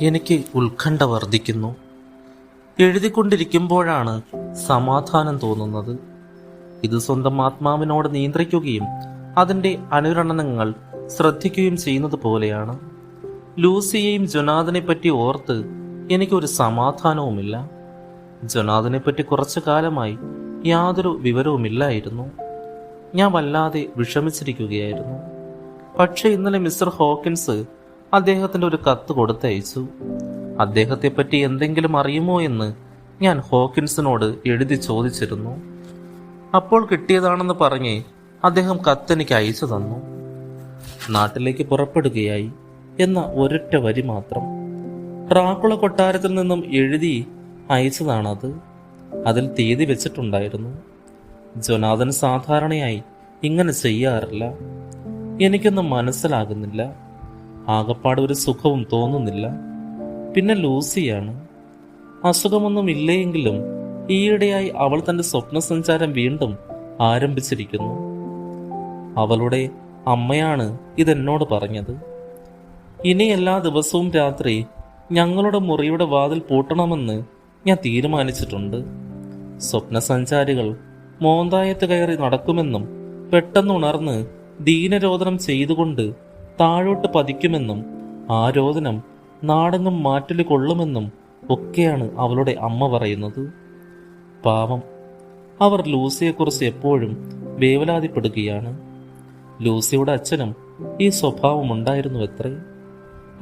എനിക്ക് ഉത്കണ്ഠ വർദ്ധിക്കുന്നു. എഴുതിക്കൊണ്ടിരിക്കുമ്പോഴാണ് സമാധാനം തോന്നുന്നത്. ഇത് സ്വന്തം ആത്മാവിനോട് നിയന്ത്രിക്കുകയും അതിന്റെ അനുരണനങ്ങൾ ശ്രദ്ധിക്കുകയും ചെയ്യുന്നത് പോലെയാണ്. ലൂസിയെയും ജൊനാഥനെ പറ്റി ഓർത്ത് എനിക്കൊരു സമാധാനവുമില്ല. ജൊനാഥനെ പറ്റി കുറച്ചു കാലമായി യാതൊരു വിവരവുമില്ലായിരുന്നു. ഞാൻ വല്ലാതെ വിഷമിച്ചിരിക്കുകയായിരുന്നു. പക്ഷേ ഇന്നലെ മിസ്റ്റർ ഹോക്കിൻസ് അദ്ദേഹത്തിന്റെ ഒരു കത്ത് കൊടുത്തയച്ചു അദ്ദേഹത്തെ പറ്റി എന്തെങ്കിലും അറിയുമോ എന്ന് ഞാൻ ഹോക്കിൻസിനോട് എഴുതി ചോദിച്ചിരുന്നു. അപ്പോൾ കിട്ടിയതാണെന്ന് പറഞ്ഞ് അദ്ദേഹം കത്തെനിക്ക് അയച്ചു തന്നു. നാട്ടിലേക്ക് പുറപ്പെടുകയായി എന്ന ഒരൊറ്റ വരി മാത്രം. ട്രാക്കുള കൊട്ടാരത്തിൽ നിന്നും എഴുതി അയച്ചതാണത്. അതിൽ തീയതി വെച്ചിട്ടുണ്ടായിരുന്നു. ജൊനാഥൻ സാധാരണയായി ഇങ്ങനെ ചെയ്യാറില്ല. എനിക്കൊന്നും മനസ്സിലാകുന്നില്ല. ആകപ്പാട് ഒരു സുഖവും തോന്നുന്നില്ല. പിന്നെ ലൂസിയാണ്. അസുഖമൊന്നും ഇല്ലയെങ്കിലും ഈയിടെയായി അവൾ തന്റെ സ്വപ്നസഞ്ചാരം വീണ്ടും ആരംഭിച്ചിരിക്കുന്നു. അവളുടെ അമ്മയാണ് ഇതെന്നോട് പറഞ്ഞത്. ഇനി എല്ലാ ദിവസവും രാത്രി ഞങ്ങളുടെ മുറിയുടെ വാതിൽ പൂട്ടണമെന്ന് ഞാൻ തീരുമാനിച്ചിട്ടുണ്ട്. സ്വപ്നസഞ്ചാരികൾ മോന്തായത്ത് കയറി നടക്കുമെന്നും പെട്ടെന്ന് ഉണർന്ന് ദീനരോധനം ചെയ്തുകൊണ്ട് താഴോട്ട് പതിക്കുമെന്നും ആരോധനം രോദനം നാടെങ്ങും മാറ്റൽ കൊള്ളുമെന്നും ഒക്കെയാണ് അവളുടെ അമ്മ പറയുന്നത്. പാവം അവർ ലൂസിയെക്കുറിച്ച് എപ്പോഴും വേവലാതിപ്പെടുകയാണ്. ലൂസിയുടെ അച്ഛനും ഈ സ്വഭാവം ഉണ്ടായിരുന്നു എത്രേ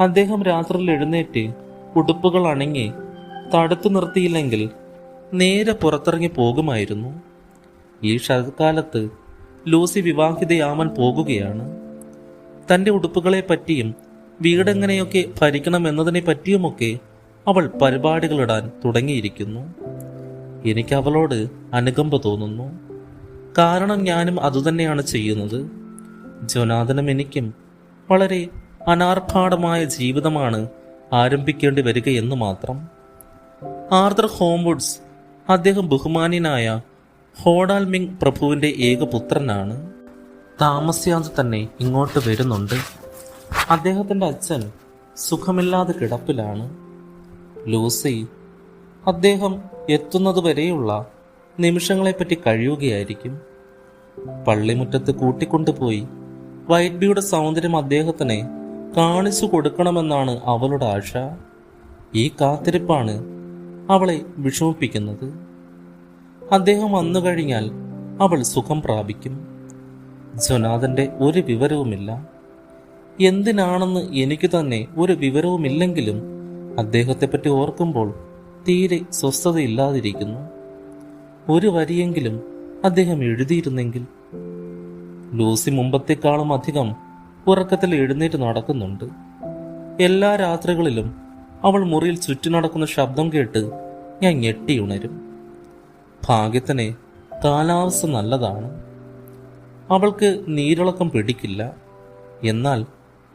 അദ്ദേഹം രാത്രിയിൽ എഴുന്നേറ്റ് ഉടുപ്പുകൾ അണങ്ങി തടുത്തു നിർത്തിയില്ലെങ്കിൽ നേരെ പുറത്തിറങ്ങി പോകുമായിരുന്നു. ഈ ശരത്കാലത്ത് ലൂസി വിവാഹിതയാവാൻ പോകുകയാണ്. തന്റെ ഉടുപ്പുകളെ പറ്റിയും വീടെങ്ങനെയൊക്കെ ഭരിക്കണമെന്നതിനെ പറ്റിയുമൊക്കെ അവൾ പരിപാടികളിടാൻ തുടങ്ങിയിരിക്കുന്നു. എനിക്ക് അവളോട് അനുകമ്പ തോന്നുന്നു. കാരണം ഞാനും അതുതന്നെയാണ് ചെയ്യുന്നത്. ജോനാഥനും എനിക്കും വളരെ അനാർഭാടമായ ജീവിതമാണ് ആരംഭിക്കേണ്ടി വരികയെന്ന് മാത്രം. ആർദർ ഹോംവുഡ്സ് അദ്ദേഹം ബഹുമാന്യനായ ഹോഡാൽമിങ് പ്രഭുവിന്റെ ഏക പുത്രനാണ്. താമസിയാതെ തന്നെ ഇങ്ങോട്ട് വരുന്നുണ്ട്. അദ്ദേഹത്തിന്റെ അച്ഛൻ സുഖമില്ലാതെ കിടപ്പിലാണ്. ലൂസി അദ്ദേഹം എത്തുന്നതുവരെയുള്ള നിമിഷങ്ങളെപ്പറ്റി കഴിയുകയായിരിക്കും. പള്ളിമുറ്റത്ത് കൂട്ടിക്കൊണ്ടുപോയി വൈറ്റ് ബിയുടെ സൗന്ദര്യം അദ്ദേഹത്തിന് കാണിച്ചു കൊടുക്കണമെന്നാണ് അവളുടെ ആശ. ഈ കാത്തിരിപ്പാണ് അവളെ വിഷമിപ്പിക്കുന്നത്. അദ്ദേഹം വന്നു കഴിഞ്ഞാൽ അവൾ സുഖം പ്രാപിക്കും. ജൊനാഥന്റെ ഒരു വിവരവുമില്ല. എന്തിനാണെന്ന് എനിക്ക് തന്നെ ഒരു വിവരവുമില്ലെങ്കിലും അദ്ദേഹത്തെപ്പറ്റി ഓർക്കുമ്പോൾ തീരെ സ്വസ്ഥതയില്ലാതിരിക്കുന്നു. ഒരു വരിയെങ്കിലും അദ്ദേഹം എഴുതിയിരുന്നെങ്കിൽ. ലൂസി മുമ്പത്തെക്കാളും അധികം ഉറക്കത്തിൽ എഴുന്നേറ്റ് നടക്കുന്നുണ്ട്. എല്ലാ രാത്രികളിലും അവൾ മുറിയിൽ ചുറ്റി നടക്കുന്ന ശബ്ദം കേട്ട് ഞാൻ ഞെട്ടിയുണരും ഭാഗ്യത്തിന് കാലാവസ്ഥ നല്ലതാണ്. അവൾക്ക് നീരിളക്കം പിടിക്കില്ല. എന്നാൽ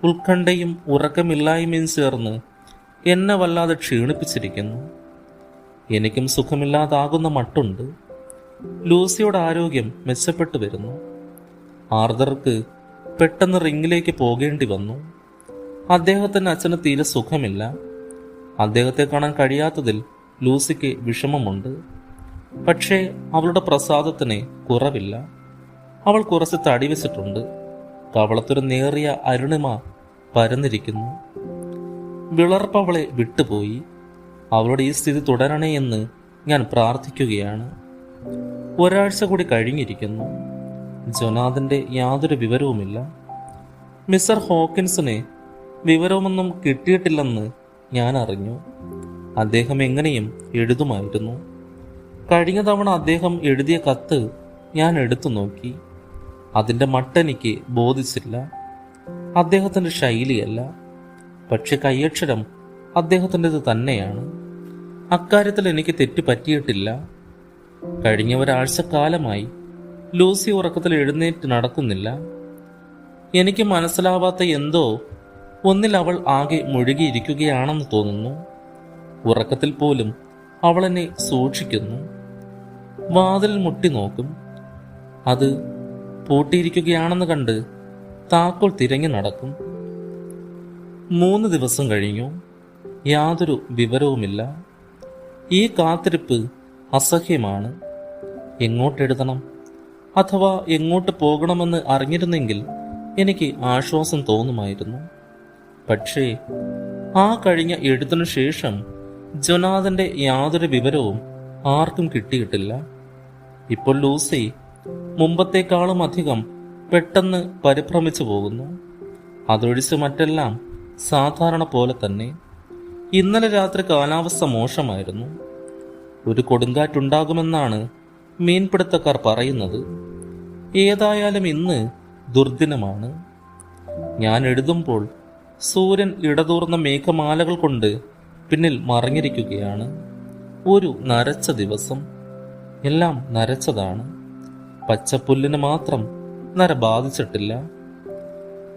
ഉത്കണ്ഠയും ഉറക്കമില്ലായ്മയും ചേർന്ന് എന്നെ വല്ലാതെ ക്ഷീണിപ്പിച്ചിരിക്കുന്നു. എനിക്കും സുഖമില്ലാതാകുന്ന മട്ടുണ്ട്. ലൂസിയുടെ ആരോഗ്യം മെച്ചപ്പെട്ടു വരുന്നു. ആർദർക്ക് പെട്ടെന്ന് റിങ്ങിലേക്ക് പോകേണ്ടി വന്നു. അദ്ദേഹത്തിന് അച്ഛന് തീരെ സുഖമില്ല. അദ്ദേഹത്തെ കാണാൻ കഴിയാത്തതിൽ ലൂസിക്ക് വിഷമമുണ്ട്. പക്ഷേ അവളുടെ പ്രസാദത്തിന് കുറവില്ല. അവൾ കുറച്ച് തടി വെച്ചിട്ടുണ്ട്. കവളത്തൊരു നേറിയ അരുണിമ പരന്നിരിക്കുന്നു. വിളർപ്പ് അവളെ വിട്ടുപോയി. അവളുടെ ഈ സ്ഥിതി തുടരണേ എന്ന് ഞാൻ പ്രാർത്ഥിക്കുകയാണ്. ഒരാഴ്ച കൂടി കഴിഞ്ഞിരിക്കുന്നു. ജൊനാഥന്റെ യാതൊരു വിവരവുമില്ല. മിസ്റ്റർ ഹോക്കിൻസിന് വിവരമൊന്നും കിട്ടിയിട്ടില്ലെന്ന് ഞാൻ അറിഞ്ഞു. അദ്ദേഹം എങ്ങനെയും എഴുതുമായിരുന്നു. കഴിഞ്ഞ തവണ അദ്ദേഹം എഴുതിയ കത്ത് ഞാൻ എടുത്തു നോക്കി. അതിന്റെ മട്ടെനിക്ക് ബോധിച്ചില്ല. അദ്ദേഹത്തിന്റെ ശൈലിയല്ല. പക്ഷെ കയ്യക്ഷരം അദ്ദേഹത്തിന്റെത് തന്നെയാണ്. അക്കാര്യത്തിൽ എനിക്ക് തെറ്റ് പറ്റിയിട്ടില്ല. കഴിഞ്ഞ ഒരാഴ്ചക്കാലമായി ലൂസി ഉറക്കത്തിൽ എഴുന്നേറ്റ് നടക്കുന്നില്ല. എനിക്ക് മനസ്സിലാവാത്ത എന്തോ ഒന്നിൽ അവൾ ആകെ മുഴുകിയിരിക്കുകയാണെന്ന് തോന്നുന്നു. ഉറക്കത്തിൽ പോലും അവളെന്നെ സൂക്ഷിക്കുന്നു. വാതിൽ മുട്ടി നോക്കും. അത് പൂട്ടിയിരിക്കുകയാണെന്ന് കണ്ട് താക്കോൽ തിരഞ്ഞു നടക്കും. മൂന്ന് ദിവസം കഴിഞ്ഞു. യാതൊരു വിവരവുമില്ല. ഈ കാത്തിരിപ്പ് അസഹ്യമാണ്. എങ്ങോട്ടെഴുതണം അഥവാ എങ്ങോട്ട് പോകണമെന്ന് അറിഞ്ഞിരുന്നെങ്കിൽ എനിക്ക് ആശ്വാസം തോന്നുമായിരുന്നു. പക്ഷേ ആ കഴിഞ്ഞ എഴുത്തിനു ശേഷം ജൊനാഥന്റെ യാതൊരു വിവരവും ആർക്കും കിട്ടിയിട്ടില്ല. ഇപ്പോൾ ലൂസി മുമ്പത്തേക്കാളും അധികം പെട്ടെന്ന് പരിഭ്രമിച്ചു പോകുന്നു. അതൊഴിച്ച് മറ്റെല്ലാം സാധാരണ പോലെ തന്നെ ഇന്നലെ രാത്രി കാലാവസ്ഥ മോശമായിരുന്നു. ഒരു കൊടുങ്കാറ്റുണ്ടാകുമെന്നാണ് മീൻപിടുത്തക്കാർ പറയുന്നത്. ഏതായാലും ഇന്ന് ദുർദിനമാണ്. ഞാൻ എഴുതുമ്പോൾ സൂര്യൻ ഇടതൂർന്ന മേഘമാലകൾ കൊണ്ട് പിന്നിൽ മറിഞ്ഞിരിക്കുകയാണ്. ഒരു നരച്ച ദിവസം. എല്ലാം നരച്ചതാണ്. പച്ചപ്പുല്ലിന് മാത്രം നര ബാധിച്ചിട്ടില്ല.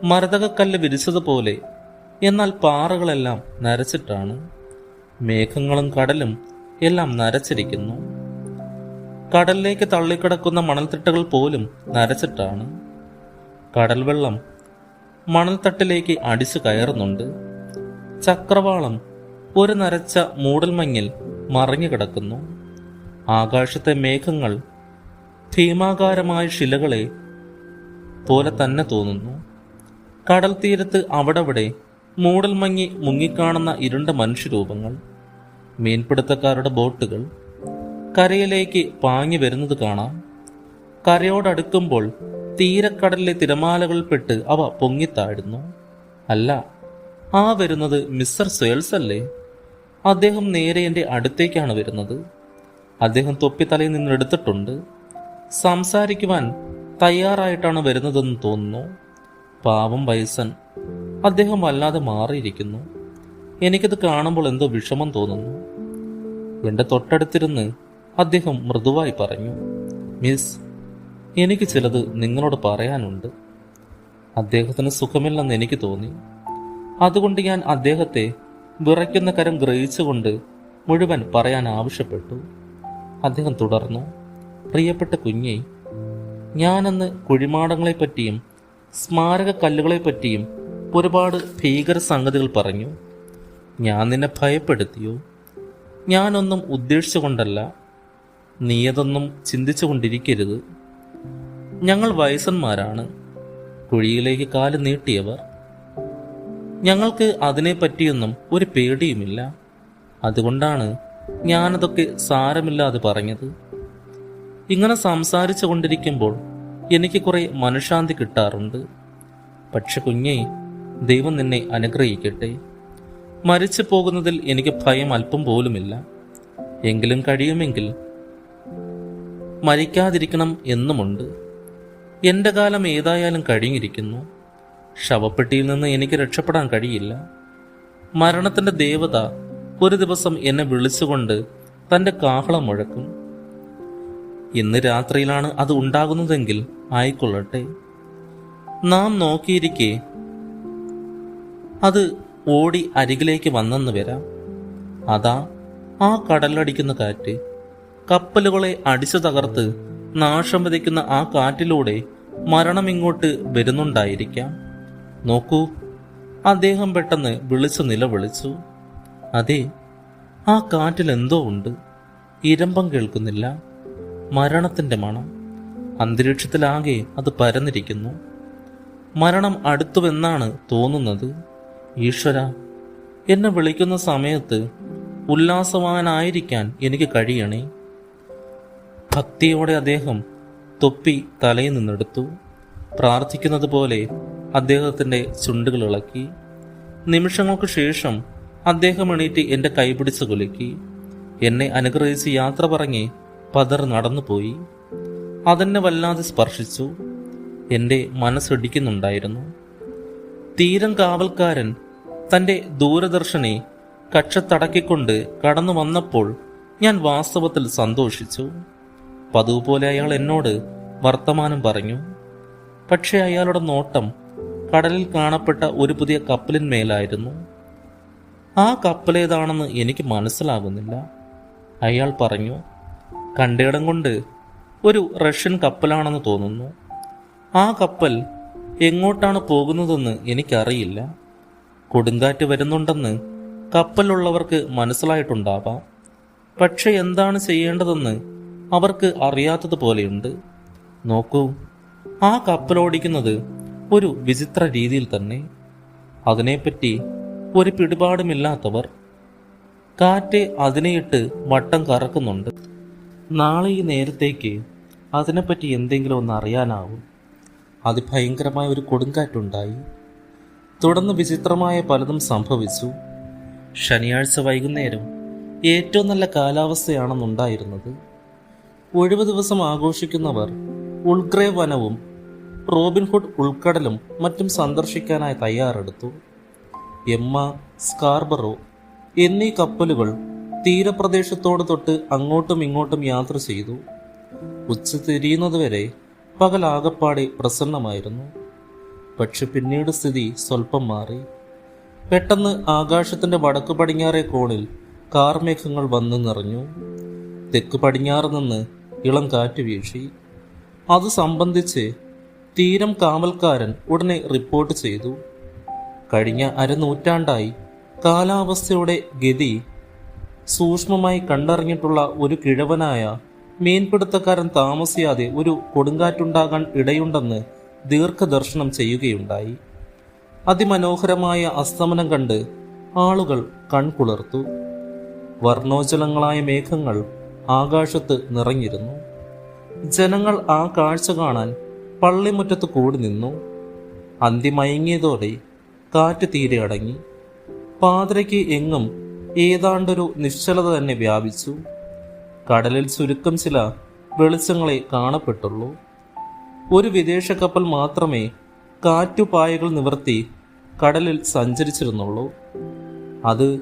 മരതകക്കല്ല് വിരിച്ചതുപോലെ എന്നാൽ പാറകളെല്ലാം നരച്ചിട്ടാണ്. മേഘങ്ങളും കടലും എല്ലാം നരച്ചിരിക്കുന്നു. കടലിലേക്ക് തള്ളിക്കിടക്കുന്ന മണൽത്തിട്ടകൾ പോലും നരച്ചിട്ടാണ്. കടൽ വെള്ളം മണൽത്തട്ടിലേക്ക് അടിച്ചു കയറുന്നുണ്ട്. ചക്രവാളം ഒരു നരച്ച മൂടൽമഞ്ഞിൽ മറഞ്ഞു കിടക്കുന്നു ആകാശത്തെ മേഘങ്ങൾ ഭീമാകാരമായ ശിലകളെ പോലെ തന്നെ തോന്നുന്നു. കടൽ തീരത്ത് അവിടവിടെ മൂടൽമങ്ങി മുങ്ങിക്കാണുന്ന ഇരുണ്ട മനുഷ്യരൂപങ്ങൾ മീൻപിടുത്തക്കാരുടെ ബോട്ടുകൾ കരയിലേക്ക് പാങ്ങി വരുന്നത് കാണാം. കരയോടടുക്കുമ്പോൾ തീരക്കടലിലെ തിരമാലകൾ പെട്ട് അവ പൊങ്ങിത്താഴുന്നു. അല്ല ആ വരുന്നത് മിസ്റ്റർ സേൾസ് അല്ലേ? അദ്ദേഹം നേരെ എന്റെ അടുത്തേക്കാണ് വരുന്നത്. അദ്ദേഹം തൊപ്പി തലയിൽ നിന്ന് എടുത്തിട്ടുണ്ട് സംസാരിക്കുവാൻ തയ്യാറായിട്ടാണ് വരുന്നതെന്ന് തോന്നുന്നു. പാവം വയസ്സൻ. അദ്ദേഹം വല്ലാതെ മാറിയിരിക്കുന്നു. എനിക്കത് കാണുമ്പോൾ എന്തോ വിഷമം തോന്നുന്നു. എന്റെ തൊട്ടടുത്തിരുന്ന് അദ്ദേഹം മൃദുവായി പറഞ്ഞു മിസ് എനിക്ക് ചിലത് നിങ്ങളോട് പറയാനുണ്ട്. അദ്ദേഹത്തിന് സുഖമില്ലെന്ന് എനിക്ക് തോന്നി. അതുകൊണ്ട് ഞാൻ അദ്ദേഹത്തെ വിറയ്ക്കുന്ന കരം ഗ്രഹിച്ചുകൊണ്ട് മുഴുവൻ പറയാൻ ആവശ്യപ്പെട്ടു. അദ്ദേഹം തുടർന്നു പ്രിയപ്പെട്ട കുഞ്ഞെ ഞാനന്ന് കുഴിമാടങ്ങളെപ്പറ്റിയും സ്മാരക കല്ലുകളെപ്പറ്റിയും ഒരുപാട് ഭീകര സംഗതികൾ പറഞ്ഞു. ഞാൻ നിന്നെ ഭയപ്പെടുത്തിയോ? ഞാനൊന്നും ഉദ്ദേശിച്ചുകൊണ്ടല്ല. നീയതൊന്നും ചിന്തിച്ചുകൊണ്ടിരിക്കരുത്. ഞങ്ങൾ വയസ്സന്മാരാണ്. കുഴിയിലേക്ക് കാൽ നീട്ടിയവർ. ഞങ്ങൾക്ക് അതിനെപ്പറ്റിയൊന്നും ഒരു പേടിയുമില്ല. അതുകൊണ്ടാണ് ഞാനതൊക്കെ സാരമില്ലാതെ പറഞ്ഞത്. ഇങ്ങനെ സംസാരിച്ചു കൊണ്ടിരിക്കുമ്പോൾ എനിക്ക് കുറെ മനഃശാന്തി കിട്ടാറുണ്ട്. പക്ഷെ കുഞ്ഞെ ദൈവം നിന്നെ അനുഗ്രഹിക്കട്ടെ. മരിച്ചു പോകുന്നതിൽ എനിക്ക് ഭയം അല്പം പോലുമില്ല. എങ്കിലും കഴിയുമെങ്കിൽ മരിക്കാതിരിക്കണം എന്നുമുണ്ട്. എന്റെ കാലം ഏതായാലും കഴിഞ്ഞിരിക്കുന്നു. ശവപ്പെട്ടിയിൽ നിന്ന് എനിക്ക് രക്ഷപ്പെടാൻ കഴിയില്ല. മരണത്തിന്റെ ദേവത ഒരു ദിവസം എന്നെ വിളിച്ചുകൊണ്ട് തന്റെ കാഹളം മുഴക്കും. ഇന്ന് രാത്രിയിലാണ് അത് ഉണ്ടാകുന്നതെങ്കിൽ ആയിക്കൊള്ളട്ടെ. നാം നോക്കിയിരിക്കെ. അത് ഓടി അരികിലേക്ക് വന്നെന്ന് വരാം. അതാ ആ കടലടിക്കുന്ന കാറ്റ്. കപ്പലുകളെ അടിച്ചു തകർത്ത് നാശം വിതയ്ക്കുന്ന ആ കാറ്റിലൂടെ മരണം ഇങ്ങോട്ട് വരുന്നുണ്ടായിരിക്കാം. നോക്കൂ അദ്ദേഹം പെട്ടെന്ന് വിളിച്ചു നിലവിളിച്ചു. അതെ ആ കാറ്റിൽ എന്തോ ഉണ്ട്. ഇരമ്പം കേൾക്കുന്നില്ല. മരണത്തിന്റെ മണം. അന്തരീക്ഷത്തിലാകെ അത് പരന്നിരിക്കുന്നു. മരണം അടുത്തുവെന്നാണ് തോന്നുന്നത്. ഈശ്വര എന്നെ വിളിക്കുന്ന സമയത്ത് ഉല്ലാസവാനായിരിക്കാൻ എനിക്ക് കഴിയണേ. ഭക്തിയോടെ അദ്ദേഹം തൊപ്പി തലയിൽ നിന്നെടുത്തു. പ്രാർത്ഥിക്കുന്നത് പോലെ അദ്ദേഹത്തിന്റെ ചുണ്ടുകൾ ഇളക്കി. നിമിഷങ്ങൾക്ക് ശേഷം അദ്ദേഹം എണീറ്റ് എന്റെ കൈപിടിച്ച് കുലുക്കി. എന്നെ അനുഗ്രഹിച്ച് യാത്ര പറഞ്ഞ് പതർ നടന്നുപോയി. അതെന്നെ വല്ലാതെ സ്പർശിച്ചു. എന്റെ മനസ്സിടിക്കുന്നുണ്ടായിരുന്നു തീരം കാവൽക്കാരൻ തന്റെ ദൂരദർശനെ കക്ഷത്തടക്കിക്കൊണ്ട് കടന്നു വന്നപ്പോൾ ഞാൻ വാസ്തവത്തിൽ സന്തോഷിച്ചു. പതിവ് പോലെ അയാൾ എന്നോട് വർത്തമാനം പറഞ്ഞു. പക്ഷേ അയാളുടെ നോട്ടം കടലിൽ കാണപ്പെട്ട ഒരു പുതിയ കപ്പലിന്മേലായിരുന്നു ആ കപ്പലേതാണെന്ന് എനിക്ക് മനസ്സിലാകുന്നില്ല. അയാൾ പറഞ്ഞു കണ്ടയിടം കൊണ്ട് ഒരു റഷ്യൻ കപ്പലാണെന്ന് തോന്നുന്നു. ആ കപ്പൽ എങ്ങോട്ടാണ് പോകുന്നതെന്ന് എനിക്കറിയില്ല. കൊടുങ്കാറ്റ് വരുന്നുണ്ടെന്ന് കപ്പലുള്ളവർക്ക് മനസ്സിലായിട്ടുണ്ടാവാം. പക്ഷെ എന്താണ് ചെയ്യേണ്ടതെന്ന് അവർക്ക് അറിയാത്തതുപോലെയുണ്ട്. നോക്കൂ ആ കപ്പലോടിക്കുന്നത് ഒരു വിചിത്ര രീതിയിൽ തന്നെ. അതിനെപ്പറ്റി ഒരു പിടിപാടുമില്ലാത്തവർ കാറ്റ് അതിനെയിട്ട് വട്ടം കറക്കുന്നുണ്ട്. നാളെ ഈ നേരത്തേക്ക് അതിനെപ്പറ്റി എന്തെങ്കിലും ഒന്ന് അറിയാനാവും. അതിഭയങ്കരമായ ഒരു കൊടുങ്കാറ്റുണ്ടായി. തുടർന്ന് വിചിത്രമായ പലതും സംഭവിച്ചു. ശനിയാഴ്ച വൈകുന്നേരം ഏറ്റവും നല്ല കാലാവസ്ഥയാണെന്നുണ്ടായിരുന്നത്. ഒഴിവ് ദിവസം ആഘോഷിക്കുന്നവർ ഉൾഗ്രേ വനവും റോബിൻഹുഡ് ഉൾക്കടലും മറ്റും സന്ദർശിക്കാനായി തയ്യാറെടുത്തു. എമ്മ സ്കാർബറോ എന്നീ കപ്പലുകൾ തീരപ്രദേശത്തോട് തൊട്ട് അങ്ങോട്ടും ഇങ്ങോട്ടും യാത്ര ചെയ്തു. ഉച്ച തിരിയുന്നതുവരെ പകലാകപ്പാടെ പ്രസന്നമായിരുന്നു. പക്ഷെ പിന്നീട് സ്ഥിതി സ്വല്പം മാറി. പെട്ടെന്ന് ആകാശത്തിന്റെ വടക്കു പടിഞ്ഞാറേ കോണിൽ കാർമേഘങ്ങൾ വന്നു നിറഞ്ഞു. തെക്ക് പടിഞ്ഞാറ് നിന്ന് ഇളം കാറ്റ് വീശി. അത് സംബന്ധിച്ച് തീരം കാവൽക്കാരൻ ഉടനെ റിപ്പോർട്ട് ചെയ്തു. കഴിഞ്ഞ അരനൂറ്റാണ്ടായി കാലാവസ്ഥയുടെ ഗതി സൂക്ഷ്മമായി കണ്ടറിഞ്ഞിട്ടുള്ള ഒരു കിഴവനായ മീൻപിടുത്തക്കാരൻ താമസിയാതെ ഒരു കൊടുങ്കാറ്റുണ്ടാകാൻ ഇടയുണ്ടെന്ന് ദീർഘദർശനം ചെയ്യുകയുണ്ടായി. അതിമനോഹരമായ അസ്തമനം കണ്ട് ആളുകൾ കൺകുളിർത്തു. വർണോജ്വലങ്ങളായ മേഘങ്ങൾ ആകാശത്ത് നിറഞ്ഞിരുന്നു. ജനങ്ങൾ ആ കാഴ്ച കാണാൻ പള്ളിമുറ്റത്ത് കൂടി നിന്നു. അന്തിമയങ്ങിയതോടെ കാറ്റ് തീരെ അടങ്ങി. പാതിരയ്ക്ക് എങ്ങും ഏതാണ്ടൊരു നിശ്ചലത തന്നെ വ്യാപിച്ചു. കടലിൽ ചുരുക്കം ചില വെളിച്ചങ്ങളെ കാണപ്പെട്ടുള്ളൂ. ഒരു വിദേശ കപ്പൽ മാത്രമേ കാറ്റുപായകൾ നിവർത്തി കടലിൽ സഞ്ചരിച്ചിരുന്നുള്ളൂ. അത്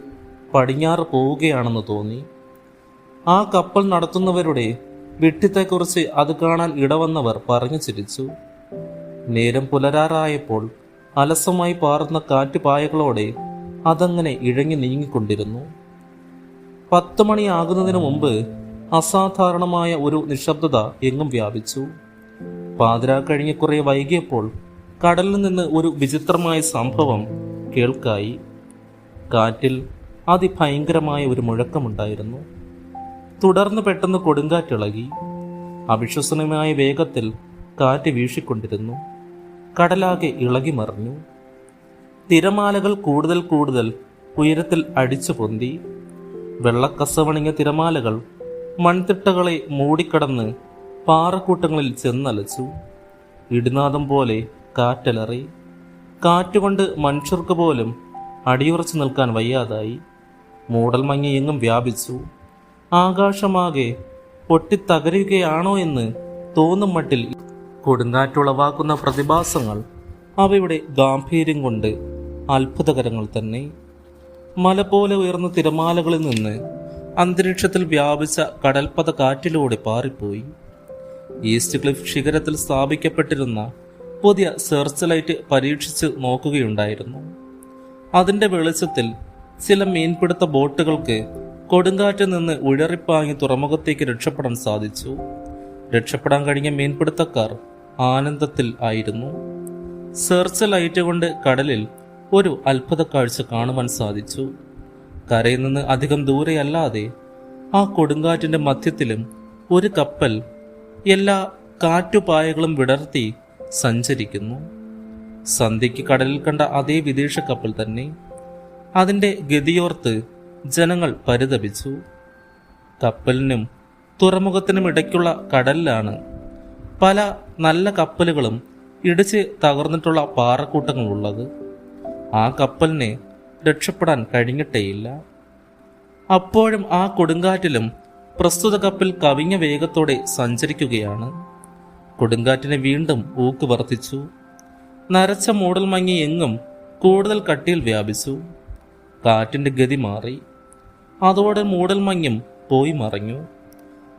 പടിഞ്ഞാറ് പോവുകയാണെന്ന് തോന്നി. ആ കപ്പൽ നടത്തുന്നവരുടെ വിട്ടിത്തെക്കുറിച്ച് അത് കാണാൻ ഇടവന്നവർ പറഞ്ഞു ചിരിച്ചു. നേരം പുലരാറായപ്പോൾ അലസമായി പാറുന്ന കാറ്റുപായകളോടെ അതങ്ങനെ ഇഴങ്ങി നീങ്ങിക്കൊണ്ടിരുന്നു. പത്ത് മണിയാകുന്നതിന് മുമ്പ് അസാധാരണമായ ഒരു നിശബ്ദത എങ്ങും വ്യാപിച്ചു. പാതിര കഴിഞ്ഞ് കുറെ വൈകിയപ്പോൾ കടലിൽ നിന്ന് ഒരു വിചിത്രമായ സംഭവം കേൾക്കായി. കാറ്റിൽ അതിഭയങ്കരമായ ഒരു മുഴക്കമുണ്ടായിരുന്നു. തുടർന്ന് പെട്ടെന്ന് കൊടുങ്കാറ്റിളകി അവിശ്വസനീയമായ വേഗത്തിൽ കാറ്റ് വീശിക്കൊണ്ടിരുന്നു. കടലാകെ ഇളകി മറിഞ്ഞു തിരമാലകൾ കൂടുതൽ കൂടുതൽ ഉയരത്തിൽ അടിച്ചു പൊന്തി. വെള്ളക്കസവണിഞ്ഞ തിരമാലകൾ മൺതിട്ടകളെ മൂടിക്കടന്ന് പാറക്കൂട്ടങ്ങളിൽ ചെന്നലച്ചു. ഇടിനാദം പോലെ കാറ്റലറി. കാറ്റുകൊണ്ട് മനുഷ്യർക്ക് പോലും അടിയുറച്ചു നിൽക്കാൻ വയ്യാതായി. മൂടൽമങ്ങി എങ്ങും വ്യാപിച്ചു. ആകാശമാകെ പൊട്ടിത്തകരുകയാണോ എന്ന് തോന്നും മട്ടിൽ കൊടുങ്കാറ്റുളവാക്കുന്ന പ്രതിഭാസങ്ങൾ അവയുടെ ഗാംഭീര്യം കൊണ്ട് അത്ഭുതകരങ്ങൾ തന്നെ. മല പോലെ ഉയർന്ന തിരമാലകളിൽ നിന്ന് അന്തരീക്ഷത്തിൽ വ്യാപിച്ച കടൽപ്പത കാറ്റിലൂടെ പാറിപ്പോയി. ഈസ്റ്റ് ക്ലിഫ് ശിഖരത്തിൽ സ്ഥാപിക്കപ്പെട്ടിരുന്ന പുതിയ സെർച്ച് ലൈറ്റ് പരീക്ഷിച്ച് നോക്കുകയുണ്ടായിരുന്നു. അതിന്റെ വെളിച്ചത്തിൽ ചില മീൻപിടുത്ത ബോട്ടുകൾക്ക് കൊടുങ്കാറ്റിൽ നിന്ന് ഉഴറിപ്പാങ്ങി തുറമുഖത്തേക്ക് രക്ഷപ്പെടാൻ സാധിച്ചു. രക്ഷപ്പെടാൻ കഴിഞ്ഞ മീൻപിടുത്തക്കാർ ആനന്ദത്തിൽ ആയിരുന്നു. സെർച്ച് ലൈറ്റ് കൊണ്ട് കടലിൽ ഒരു അത്ഭുത കാഴ്ച കാണുവാൻ സാധിച്ചു. കരയിൽ നിന്ന് അധികം ദൂരെയല്ലാതെ ആ കൊടുങ്കാറ്റിന്റെ മധ്യത്തിലും ഒരു കപ്പൽ എല്ലാ കാറ്റുപായകളും വിടർത്തി സഞ്ചരിക്കുന്നു. സന്ധ്യയ്ക്ക് കടലിൽ കണ്ട അതേ വിദേശ കപ്പൽ തന്നെ അതിന്റെ ഗതിയോർത്ത് ജനങ്ങൾ പരിതപിച്ചു. കപ്പലിനും തുറമുഖത്തിനും ഇടയ്ക്കുള്ള കടലിലാണ് പല നല്ല കപ്പലുകളും ഇടിച്ച് തകർന്നിട്ടുള്ള പാറക്കൂട്ടങ്ങളുള്ളത്. ആ കപ്പലിനെ രക്ഷപ്പെടാൻ കഴിഞ്ഞിട്ടേയില്ല. അപ്പോഴും ആ കൊടുങ്കാറ്റിലും പ്രസ്തുത കപ്പൽ കവിഞ്ഞ വേഗത്തോടെ സഞ്ചരിക്കുകയാണ്. കൊടുങ്കാറ്റിനെ വീണ്ടും ഊക്ക് വർദ്ധിച്ചു. നരച്ച മൂടൽ മങ്ങി എങ്ങും കൂടുതൽ കട്ടിയിൽ വ്യാപിച്ചു. കാറ്റിന്റെ ഗതി മാറി. അതോടെ മൂടൽ മങ്ങും പോയി മറഞ്ഞു.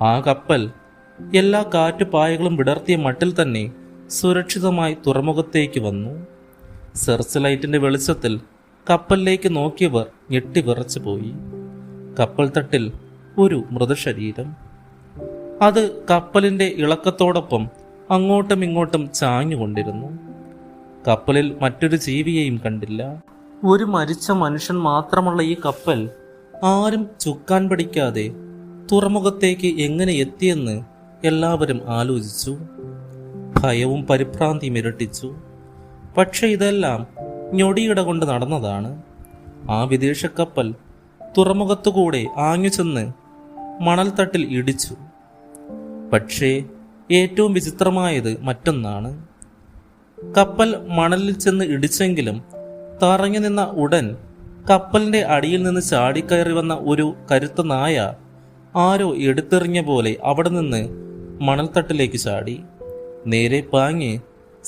ആ കപ്പൽ എല്ലാ കാറ്റുപായകളും വിടർത്തിയ മട്ടിൽ തന്നെ സുരക്ഷിതമായി തുറമുഖത്തേക്ക് വന്നു. സെർച്ച് ലൈറ്റിന്റെ വെളിച്ചത്തിൽ കപ്പലിലേക്ക് നോക്കിയവർ ഞെട്ടി വിറച്ചു പോയി കപ്പൽ തട്ടിൽ ഒരു മൃതശരീരം. അത് കപ്പലിന്റെ ഇളക്കത്തോടൊപ്പം അങ്ങോട്ടും ഇങ്ങോട്ടും ചാഞ്ഞുകൊണ്ടിരുന്നു. കപ്പലിൽ മറ്റൊരു ജീവിയെയും കണ്ടില്ല. ഒരു മരിച്ച മനുഷ്യൻ മാത്രമുള്ള ഈ കപ്പൽ ആരും ചുക്കാൻ പിടിക്കാതെ തുറമുഖത്തേക്ക് എങ്ങനെ എത്തിയെന്ന് എല്ലാവരും ആലോചിച്ചു. ഭയവും പരിഭ്രാന്തിയും ഇരട്ടിച്ചു. പക്ഷെ ഇതെല്ലാം ഞൊടിയിട കൊണ്ട് നടന്നതാണ്. ആ വിദേശ കപ്പൽ തുറമുഖത്തുകൂടെ ആഞ്ഞു ചെന്ന് മണൽത്തട്ടിൽ ഇടിച്ചു. പക്ഷേ ഏറ്റവും വിചിത്രമായത് മറ്റൊന്നാണ്. കപ്പൽ മണലിൽ ചെന്ന് ഇടിച്ചെങ്കിലും തറഞ്ഞു നിന്ന ഉടൻ കപ്പലിന്റെ അടിയിൽ നിന്ന് ചാടിക്കയറി വന്ന ഒരു കരുത്ത നായ ആരോ എടുത്തെറിഞ്ഞ പോലെ അവിടെ നിന്ന് മണൽത്തട്ടിലേക്ക് ചാടി. നേരെ പാങ്ങി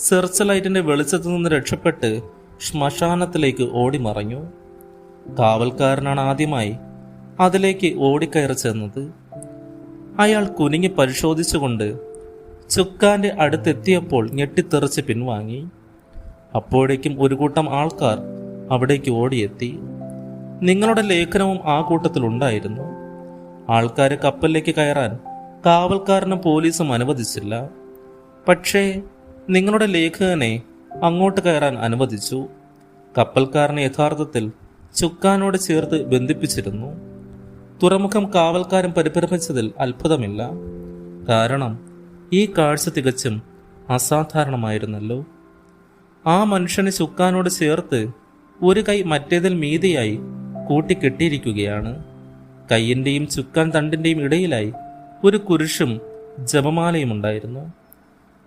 സെർച്ച് ലൈറ്റിന്റെ വെളിച്ചത്തു നിന്ന് രക്ഷപ്പെട്ട് ശ്മശാനത്തിലേക്ക് ഓടിമറഞ്ഞു. കാവൽക്കാരനാണ് ആദ്യമായി അതിലേക്ക് ഓടിക്കയറി ചെന്നത്. അയാൾ കുനിങ്ങി പരിശോധിച്ചുകൊണ്ട് ചുക്കാന്റെ അടുത്തെത്തിയപ്പോൾ ഞെട്ടിത്തെറിച്ച് പിൻവാങ്ങി. അപ്പോഴേക്കും ഒരു കൂട്ടം ആൾക്കാർ അവിടേക്ക് ഓടിയെത്തി. നിങ്ങളുടെ ലേഖനവും ആ കൂട്ടത്തിലുണ്ടായിരുന്നു ആൾക്കാരെ കപ്പലിലേക്ക് കയറാൻ കാവൽക്കാരനും പോലീസും അനുവദിച്ചില്ല. പക്ഷേ നിങ്ങളുടെ ലേഖകനെ അങ്ങോട്ട് കയറാൻ അനുവദിച്ചു. കപ്പൽക്കാരനെ യഥാർത്ഥത്തിൽ ചുക്കാനോട് ചേർത്ത് ബന്ധിപ്പിച്ചിരുന്നു. തുറമുഖം കാവൽക്കാരൻ പരിഭ്രമിച്ചതിൽ അത്ഭുതമില്ല. കാരണം ഈ കാഴ്ച തികച്ചും അസാധാരണമായിരുന്നല്ലോ. ആ മനുഷ്യനെ ചുക്കാനോട് ചേർത്ത് ഒരു കൈ മറ്റേതിൽ മീതിയായി കൂട്ടിക്കെട്ടിയിരിക്കുകയാണ്. കൈയിന്റെയും ചുക്കാൻ തണ്ടിന്റെയും ഇടയിലായി ഒരു കുരിശും ജപമാലയും ഉണ്ടായിരുന്നു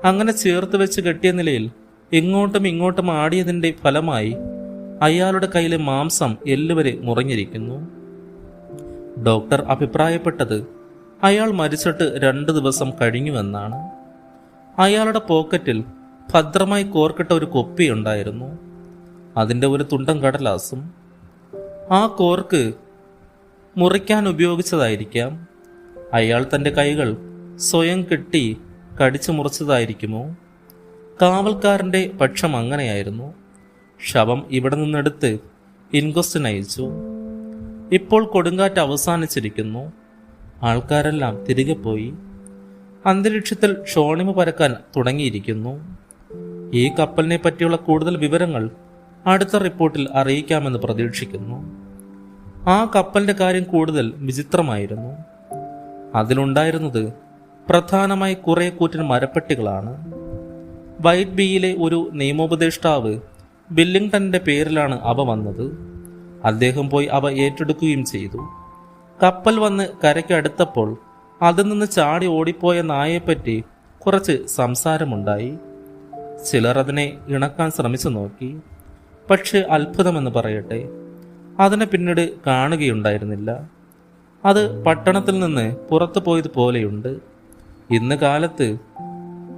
അങ്ങനെ ചേർത്ത് വെച്ച് കെട്ടിയ നിലയിൽ ഇങ്ങോട്ടും ഇങ്ങോട്ടും ആടിയതിന്റെ ഫലമായി അയാളുടെ കയ്യിലെ മാംസം എല്ലുവരെ മുറിഞ്ഞിരിക്കുന്നു. ഡോക്ടർ അഭിപ്രായപ്പെട്ടത് അയാൾ മരിച്ചിട്ട് രണ്ട് ദിവസം കഴിഞ്ഞുവെന്നാണ്. അയാളുടെ പോക്കറ്റിൽ ഭദ്രമായി കോർക്കിട്ട ഒരു കൊപ്പി ഉണ്ടായിരുന്നു. അതിന്റെ ഒരു തുണ്ടം കടലാസും. ആ കോർക്ക് മുറിക്കാൻ ഉപയോഗിച്ചതായിരിക്കാം. അയാൾ തന്റെ കൈകൾ സ്വയം കെട്ടി കടിച്ചു മുറിച്ചതായിരിക്കുമോ? കാവൽക്കാരന്റെ പക്ഷം അങ്ങനെയായിരുന്നു. ശവം ഇവിടെ നിന്നെടുത്ത് ഇൻക്വസ്റ്റിന് അയച്ചു. ഇപ്പോൾ കൊടുങ്കാറ്റ് അവസാനിച്ചിരിക്കുന്നു. ആൾക്കാരെല്ലാം തിരികെ പോയി. അന്തരീക്ഷത്തിൽ ഷോണിമ പരക്കാൻ തുടങ്ങിയിരിക്കുന്നു. ഈ കപ്പലിനെ പറ്റിയുള്ള കൂടുതൽ വിവരങ്ങൾ അടുത്ത റിപ്പോർട്ടിൽ അറിയിക്കാമെന്ന് പ്രതീക്ഷിക്കുന്നു. ആ കപ്പലിന്റെ കാര്യം കൂടുതൽ വിചിത്രമായിരുന്നു. അതിലുണ്ടായിരുന്നത് പ്രധാനമായി കുറെ കൂറ്റൻ മരപ്പെട്ടികളാണ്. വൈറ്റ് ബിയിലെ ഒരു നിയമോപദേഷ്ടാവ് ബില്ലിംഗ്ടന്റെ പേരിലാണ് അവ വന്നത്. അദ്ദേഹം പോയി അവ ഏറ്റെടുക്കുകയും ചെയ്തു. കപ്പൽ വന്ന് കരയ്ക്കടുത്തപ്പോൾ അതിൽ നിന്ന് ചാടി ഓടിപ്പോയ നായയെപ്പറ്റി കുറച്ച് സംസാരമുണ്ടായി. ചിലർ അതിനെ ഇണക്കാൻ ശ്രമിച്ചു നോക്കി. പക്ഷെ അത്ഭുതമെന്ന് പറയട്ടെ അതിനെ പിന്നീട് കാണുകയുണ്ടായിരുന്നില്ല. അത് പട്ടണത്തിൽ നിന്ന് പുറത്തു പോയത് പോലെയുണ്ട് ഇന്ന് കാലത്ത്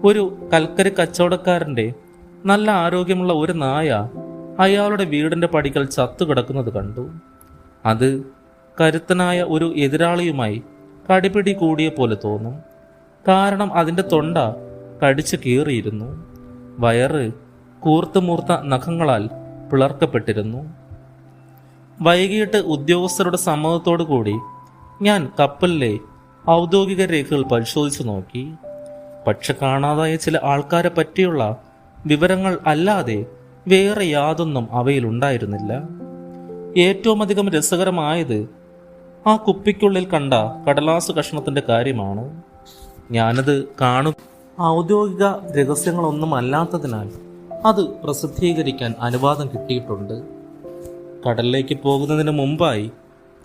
ഒരു കൽക്കരി കച്ചവടക്കാരന്റെ നല്ല ആരോഗ്യമുള്ള ഒരു നായ അയാളുടെ വീടിന്റെ പടികൾ ചത്തുകിടക്കുന്നത് കണ്ടു. അത് കരുത്തനായ ഒരു എതിരാളിയുമായി കടിപിടി കൂടിയ പോലെ തോന്നും. കാരണം അതിന്റെ തൊണ്ട കടിച്ചു കീറിയിരുന്നു. വയറ് കൂർത്തുമൂർത്ത നഖങ്ങളാൽ പിളർക്കപ്പെട്ടിരുന്നു. വൈകിട്ട് ഉദ്യോഗസ്ഥരുടെ സമ്മതത്തോടു കൂടി ഞാൻ കപ്പലിലെ ഔദ്യോഗിക രേഖകൾ പരിശോധിച്ചു നോക്കി. പക്ഷെ കാണാതായ ചില ആൾക്കാരെ പറ്റിയുള്ള വിവരങ്ങൾ അല്ലാതെ വേറെ യാതൊന്നും അവയിൽ ഉണ്ടായിരുന്നില്ല. ഏറ്റവും അധികം രസകരമായത് ആ കുപ്പിക്കുള്ളിൽ കണ്ട കടലാസ് കഷ്ണത്തിന്റെ കാര്യമാണ്. ഞാനത് കാണു. ഔദ്യോഗിക രഹസ്യങ്ങളൊന്നും അല്ലാത്തതിനാൽ അത് പ്രസിദ്ധീകരിക്കാൻ അനുവാദം കിട്ടിയിട്ടുണ്ട്. കടലിലേക്ക് പോകുന്നതിന് മുമ്പായി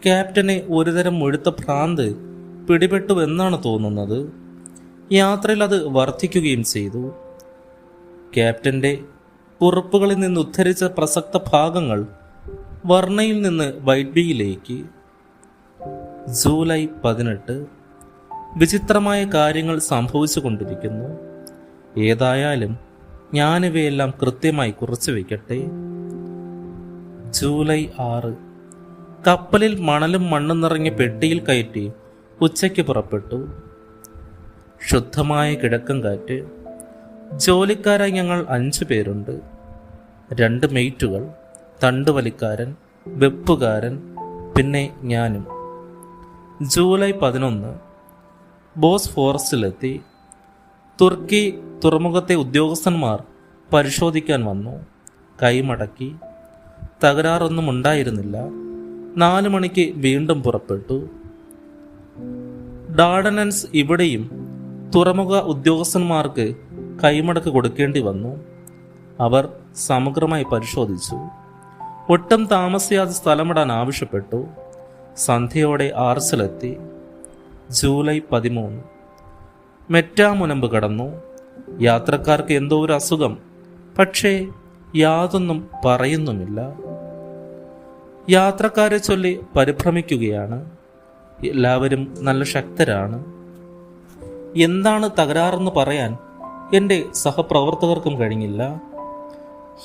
ക്യാപ്റ്റനെ ഒരുതരം മുഴുത്ത ഭ്രാന്ത് പിടിപെട്ടുവെന്നാണ് തോന്നുന്നത്. യാത്രയിൽ അത് വർദ്ധിക്കുകയും ചെയ്തു. ക്യാപ്റ്റന്റെ കുറിപ്പുകളിൽ നിന്ന് ഉദ്ധരിച്ച പ്രസക്ത ഭാഗങ്ങൾ വർണയിൽ നിന്ന് വൈഡ്ബിയിലേക്ക്. ജൂലൈ പതിനെട്ട് വിചിത്രമായ കാര്യങ്ങൾ സംഭവിച്ചു കൊണ്ടിരിക്കുന്നു ഏതായാലും ഞാനിവയെല്ലാം കൃത്യമായി കുറച്ചു വയ്ക്കട്ടെ ജൂലൈ ആറ് കപ്പലിൽ മണലും മണ്ണും നിറഞ്ഞ പെട്ടിയിൽ കയറ്റി ഉച്ചയ്ക്ക് പുറപ്പെട്ടു. ശുദ്ധമായ കിഴക്കൻ കാറ്റ്. ജോലിക്കാരായി ഞങ്ങൾ അഞ്ചു പേരുണ്ട്. രണ്ട് മെയ്റ്റുകൾ തണ്ടുവലിക്കാരൻ വെപ്പുകാരൻ പിന്നെ ഞാനും. ജൂലൈ പതിനൊന്ന് ബോസ് ഫോറസ്റ്റിലെത്തി. തുർക്കി തുറമുഖത്തെ ഉദ്യോഗസ്ഥന്മാർ പരിശോധിക്കാൻ വന്നു. കൈമടക്കി. തകരാറൊന്നും ഉണ്ടായിരുന്നില്ല. നാലു മണിക്ക് വീണ്ടും പുറപ്പെട്ടു. ഡാർഡനൻസ് ഇവിടെയും തുറമുഖ ഉദ്യോഗസ്ഥന്മാർക്ക് കൈമടക്ക് കൊടുക്കേണ്ടി വന്നു. അവർ സമഗ്രമായി പരിശോധിച്ചു. ഒട്ടും താമസിയാതെ സ്ഥലമിടാൻ ആവശ്യപ്പെട്ടു. സന്ധ്യയോടെ ആർസിലെത്തി. ജൂലൈ പതിമൂന്ന്. മെറ്റാമുനമ്പ് കടന്നു. യാത്രക്കാർക്ക് എന്തോ ഒരു അസുഖം. പക്ഷേ യാതൊന്നും പറയുന്നുമില്ല. യാത്രക്കാരെ ചൊല്ലി പരിഭ്രമിക്കുകയാണ്. എല്ലാവരും നല്ല ശക്തരാണ്. എന്താണ് തകരാറെന്ന് പറയാൻ എന്റെ സഹപ്രവർത്തകർക്കും കഴിഞ്ഞില്ല.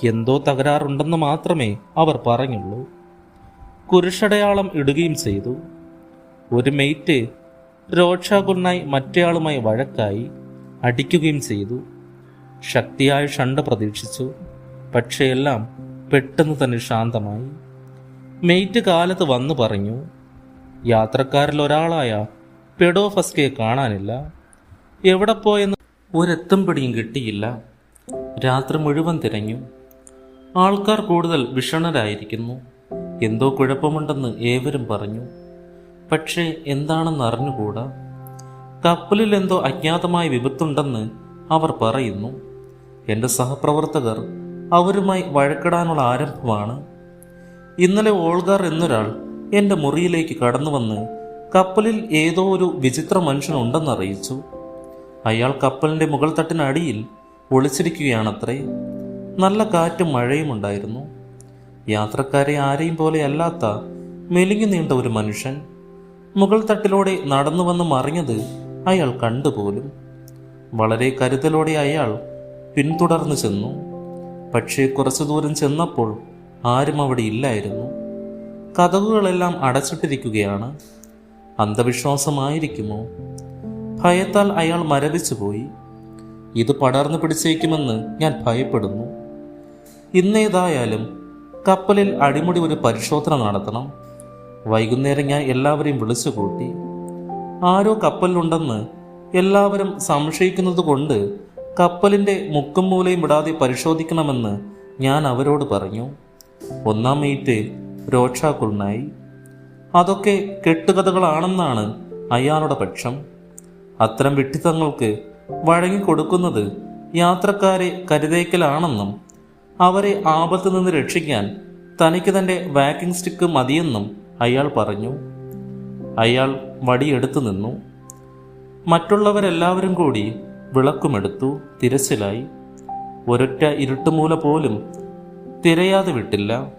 എന്തോ തകരാറുണ്ടെന്ന് മാത്രമേ അവർ പറഞ്ഞുള്ളൂ. കുരിശടയാളം ഇടുകയും ചെയ്തു. ഒരു മെയ്റ്റ് രോക്ഷാകുണ്ണായി മറ്റേയാളുമായി വഴക്കായി അടിക്കുകയും ചെയ്തു. ശക്തിയായ ഷണ്ട പ്രതീക്ഷിച്ചു. പക്ഷേ എല്ലാം പെട്ടെന്ന് തന്നെ ശാന്തമായി. മെയ്റ്റ് കാലത്ത് വന്നു പറഞ്ഞു യാത്രക്കാരിൽ ഒരാളായ പെഡോഫസ്കയെ കാണാനില്ല. എവിടെ പോയെന്ന് ഒരെത്തും പിടിയും കിട്ടിയില്ല. രാത്രി മുഴുവൻ തിരഞ്ഞു. ആൾക്കാർ കൂടുതൽ വിഷണരായിരിക്കുന്നു. എന്തോ കുഴപ്പമുണ്ടെന്ന് ഏവരും പറഞ്ഞു. പക്ഷേ എന്താണെന്ന് അറിഞ്ഞുകൂടാ. കപ്പലിൽ എന്തോ അജ്ഞാതമായ വിപത്തുണ്ടെന്ന് അവർ പറയുന്നു. എന്റെ സഹപ്രവർത്തകർ അവരുമായി വഴക്കിടാനുള്ള ആരംഭമാണ്. ഇന്നലെ ഓൾഗാർ എന്നൊരാൾ എന്റെ മുറിയിലേക്ക് കടന്നു വന്ന് കപ്പലിൽ ഏതോ ഒരു വിചിത്ര മനുഷ്യനുണ്ടെന്നറിയിച്ചു അയാൾ കപ്പലിന്റെ മുകൾ തട്ടിനടിയിൽ ഒളിച്ചിരിക്കുകയാണത്രേ. നല്ല കാറ്റും മഴയും ഉണ്ടായിരുന്നു. യാത്രക്കാരെ ആരെയും പോലെ അല്ലാത്ത മെലിഞ്ഞു നീണ്ട ഒരു മനുഷ്യൻ മുകൾ തട്ടിലൂടെ നടന്നു വന്ന് മറിഞ്ഞത് അയാൾ കണ്ടുപോലും. വളരെ കരുതലോടെ അയാൾ പിന്തുടർന്നു ചെന്നു. പക്ഷേ കുറച്ചു ദൂരം ചെന്നപ്പോൾ ആരും അവിടെ ഇല്ലായിരുന്നു. കഥകുകളെല്ലാം അടച്ചിട്ടിരിക്കുകയാണ്. അന്ധവിശ്വാസമായിരിക്കുമോ? ഭയത്താൽ അയാൾ മരവിച്ചു പോയി ഇത് പടർന്നു പിടിച്ചേക്കുമെന്ന് ഞാൻ ഭയപ്പെടുന്നു. ഇന്നേതായാലും കപ്പലിൽ അടിമുടി ഒരു പരിശോധന നടത്തണം. വൈകുന്നേരം ഞാൻ എല്ലാവരെയും വിളിച്ചു കൂട്ടി ആരോ കപ്പലിലുണ്ടെന്ന് എല്ലാവരും സംശയിക്കുന്നത് കൊണ്ട് കപ്പലിന്റെ മുക്കും മൂലയും വിടാതെ പരിശോധിക്കണമെന്ന് ഞാൻ അവരോട് പറഞ്ഞു. ഒന്നാം മീറ്റ് രോക്ഷാക്കുളിനായി അതൊക്കെ കെട്ടുകഥകളാണെന്നാണ് അയാളുടെ പക്ഷം. അത്തരം വിട്ടിത്തങ്ങൾക്ക് വഴങ്ങിക്കൊടുക്കുന്നത് യാത്രക്കാരെ കരുതേക്കലാണെന്നും അവരെ ആപത്തു നിന്ന് രക്ഷിക്കാൻ തനിക്ക് തന്റെ വാക്കിംഗ് സ്റ്റിക്ക് മതിയെന്നും അയാൾ പറഞ്ഞു. അയാൾ വടിയെടുത്തു നിന്നു. മറ്റുള്ളവരെല്ലാവരും കൂടി വിളക്കുമെടുത്തു തിരച്ചിലായി. ഒരൊറ്റ ഇരുട്ടുമൂല പോലും തിരയാതെ വിട്ടില്ല.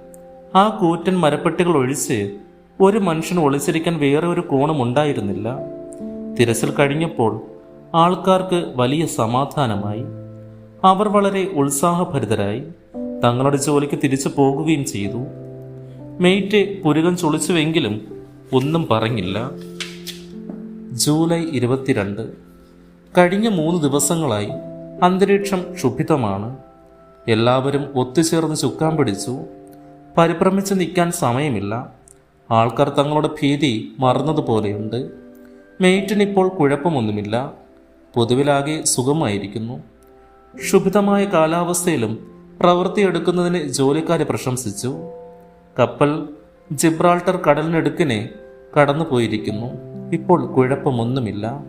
ആ കൂറ്റൻ മരപ്പെട്ടികൾ ഒഴിച്ച് ഒരു മനുഷ്യൻ ഒളിച്ചിരിക്കാൻ വേറെ ഒരു കോണും ഉണ്ടായിരുന്നില്ല. തിരച്ചിൽ കഴിഞ്ഞപ്പോൾ ആൾക്കാർക്ക് വലിയ സമാധാനമായി. അവർ വളരെ ഉത്സാഹഭരിതരായി തങ്ങളുടെ ജോലിക്ക് തിരിച്ചു പോകുകയും ചെയ്തു. മെയ്റ്റ് പുരുകം ചൊളിച്ചുവെങ്കിലും ഒന്നും പറഞ്ഞില്ല. ജൂലൈ ഇരുപത്തിരണ്ട്. കഴിഞ്ഞ മൂന്ന് ദിവസങ്ങളായി അന്തരീക്ഷം ക്ഷുഭിതമാണ്. എല്ലാവരും ഒത്തുചേർന്ന് ചുക്കാൻ പിടിച്ചു. പരിഭ്രമിച്ച് നിൽക്കാൻ സമയമില്ല. ആൾക്കാർ തങ്ങളുടെ ഭീതി മറന്നതുപോലെയുണ്ട്. മെയ്റ്റിനിപ്പോൾ കുഴപ്പമൊന്നുമില്ല. പൊതുവിലാകെ സുഖമായിരിക്കുന്നു. ക്ഷുഭിതമായ കാലാവസ്ഥയിലും പ്രവൃത്തിയെടുക്കുന്നതിന് ജോലിക്കാരെ പ്രശംസിച്ചു. കപ്പൽ ജിബ്രാൾട്ടർ കടലിനടുക്കിനെ കടന്നുപോയിരിക്കുന്നു. ഇപ്പോൾ കുഴപ്പമൊന്നുമില്ല.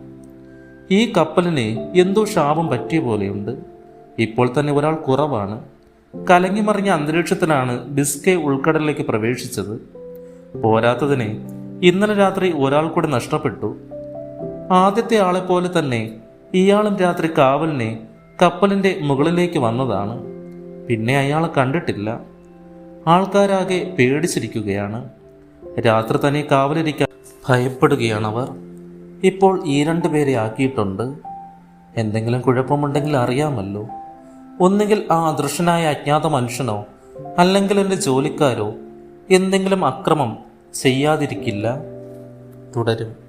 ഈ കപ്പലിന് എന്തോ ശാപം പറ്റിയ പോലെയുണ്ട്. ഇപ്പോൾ തന്നെ ഒരാൾ കുറവാണ്. കലങ്ങിമറിഞ്ഞ അന്തരീക്ഷത്തിലാണ് ബിസ്കെ ഉൾക്കടലിലേക്ക് പ്രവേശിച്ചത്. പോരാത്തതിനെ ഇന്നലെ രാത്രി ഒരാൾ കൂടി നഷ്ടപ്പെട്ടു. ആദ്യത്തെ പോലെ തന്നെ ഇയാളും രാത്രി കാവലിനെ കപ്പലിന്റെ മുകളിലേക്ക് വന്നതാണ്. പിന്നെ അയാളെ കണ്ടിട്ടില്ല. ആൾക്കാരാകെ പേടിച്ചിരിക്കുകയാണ്. രാത്രി തന്നെ കാവലിരിക്കാൻ ഭയപ്പെടുകയാണവർ. ഇപ്പോൾ ഈ രണ്ടു പേരെ ആക്കിയിട്ടുണ്ട്. എന്തെങ്കിലും കുഴപ്പമുണ്ടെങ്കിൽ അറിയാമല്ലോ. ഒന്നുകിൽ ആ അദൃശ്യനായ അജ്ഞാത മനുഷ്യനോ അല്ലെങ്കിൽ എന്റെ ജോലിക്കാരോ എന്തെങ്കിലും അക്രമം ചെയ്യാതിരിക്കില്ല. തുടരും.